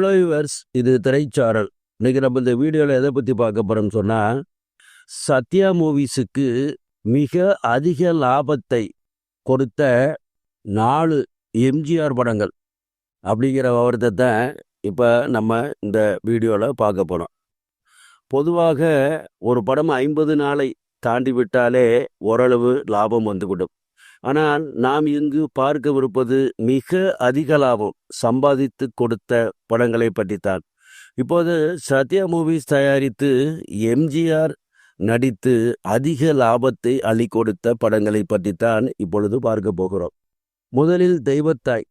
Hello viewers இது திரைச்சாரல். இன்றைக்கி நம்ம இந்த வீடியோவில் எதை பற்றி பார்க்க போகிறோம்னு சொன்னால் சத்யா மூவிஸுக்கு மிக அதிக லாபத்தை கொடுத்த நாலு எம்ஜிஆர் படங்கள் அப்படிங்கிற விவரத்தை தான் இப்போ நம்ம இந்த வீடியோவில் பார்க்க போகிறோம் பொதுவாக ஒரு படம் ஐம்பது நாளை தாண்டி விட்டாலே ஓரளவு லாபம் வந்துவிடும். ஆனால் நாம் இங்கு பார்க்கவிருப்பது மிக அதிக லாபம். சம்பாதித்து கொடுத்த படங்களை பற்றித்தான். இப்போது சத்யா மூவிஸ் தயாரித்து எம்ஜிஆர் நடித்து அதிக லாபத்தை அள்ளி கொடுத்த படங்களை பற்றித்தான் இப்பொழுது பார்க்க போகிறோம். முதலில் தெய்வத்தாய்.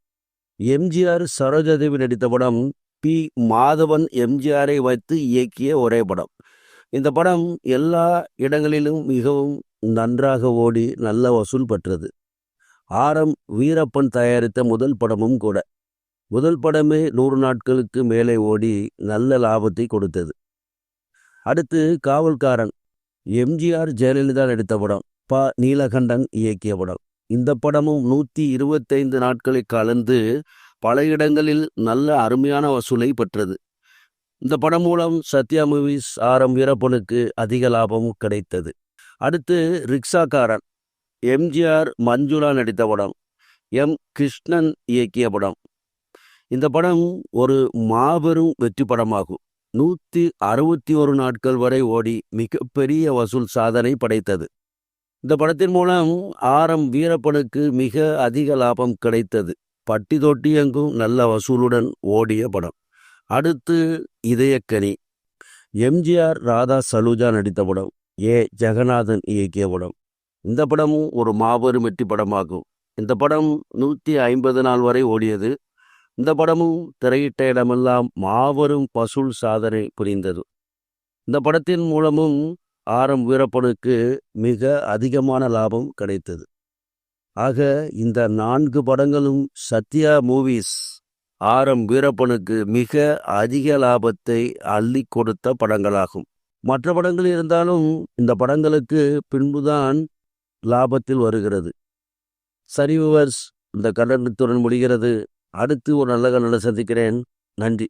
எம்ஜிஆர் சரோஜாதேவி நடித்த படம் பி. மாதவன் எம்ஜிஆரை வைத்து இயக்கிய ஒரே படம். இந்த படம் எல்லா இடங்களிலும் மிகவும் நன்றாக ஓடி நல்ல வசூல் பெற்றது. ஆரம் வீரப்பன் தயாரித்த முதல் படமும் கூட. முதல் படமே நூறு நாட்களுக்கு மேலே ஓடி நல்ல லாபத்தை கொடுத்தது. அடுத்து காவல்காரன் எம்ஜிஆர் ஜெயலலிதா நடித்த படம் ப. நீலகண்டன் இயக்கிய படம். இந்த படமும் நூற்றி இருபத்தைந்து நாட்களை கலந்து பல இடங்களில் நல்ல அருமையான வசூலை பெற்றது. இந்த படம் மூலம் சத்யா மூவிஸ் ஆரம் வீரப்பனுக்கு அதிக லாபம் கிடைத்தது. அடுத்து ரிக்ஷாக்காரன் எம்ஜிஆர் மஞ்சுளா நடித்த படம். எம். கிருஷ்ணன் இயக்கிய படம். இந்த படம் ஒரு மாபெரும் வெற்றி படமாகும். நூற்றி அறுபத்தி ஒரு நாட்கள் வரை ஓடி மிகப்பெரிய வசூல் சாதனை படைத்தது. இந்த படத்தின் மூலம் ஆரம் வீரப்பனுக்கு மிக அதிக லாபம் கிடைத்தது. பட்டி தொட்டி எங்கும் நல்ல வசூலுடன் ஓடிய படம். அடுத்து இதயக்கனி. எம்ஜிஆர் ராதா சலூஜா நடித்த படம். ஏ. ஜெகநாதன் இயக்கிய படம். இந்த படமும் ஒரு மாபெரும் வெற்றி படமாகும். இந்த படம் நூற்றி ஐம்பது நாள் வரை ஓடியது. இந்த படமும் திரையிட்ட இடமெல்லாம் மாபெரும் பசுல் சாதனை புரிந்தது. இந்த படத்தின் மூலமும் ஆரம் வீரப்பனுக்கு மிக அதிகமான லாபம் கிடைத்தது. ஆக இந்த நான்கு படங்களும் சத்யா மூவிஸ் ஆரம் வீரப்பனுக்கு மிக அதிக லாபத்தை அள்ளி கொடுத்த படங்களாகும். மற்ற படங்கள் இருந்தாலும் இந்த படங்களுக்கு பின்புதான் லாபத்தில் வருகிறது. சரி விவர்ஸ் இந்த கண்டனத்துடன் முடிகிறது. அடுத்து ஒரு நல்ல கண்ணனை சந்திக்கிறேன். நன்றி.